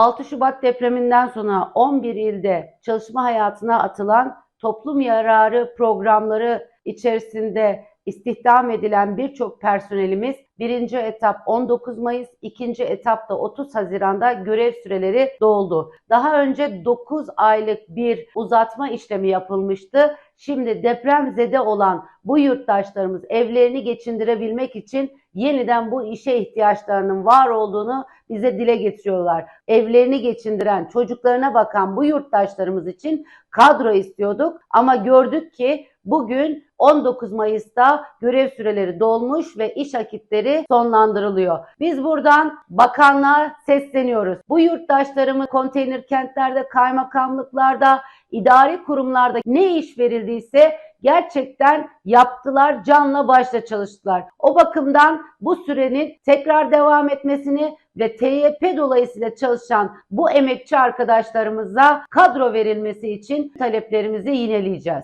6 Şubat depreminden sonra 11 ilde çalışma hayatına atılan toplum yararı programları içerisinde istihdam edilen birçok personelimiz birinci etap 19 Mayıs, ikinci etapta 30 Haziran'da görev süreleri doldu. Daha önce 9 aylık bir uzatma işlemi yapılmıştı. Şimdi depremzede olan bu yurttaşlarımız evlerini geçindirebilmek için yeniden bu işe ihtiyaçlarının var olduğunu bize dile getiriyorlar. Evlerini geçindiren, çocuklarına bakan bu yurttaşlarımız için kadro istiyorduk ama gördük ki bugün 19 Mayıs'ta görev süreleri dolmuş ve iş akitleri sonlandırılıyor. Biz buradan bakanlığa sesleniyoruz. Bu yurttaşlarımız konteyner kentlerde, kaymakamlıklarda, idari kurumlarda ne iş verildiyse gerçekten yaptılar, canla başla çalıştılar. O bakımdan bu sürenin tekrar devam etmesini ve TYP dolayısıyla çalışan bu emekçi arkadaşlarımıza kadro verilmesi için taleplerimizi yineleyeceğiz.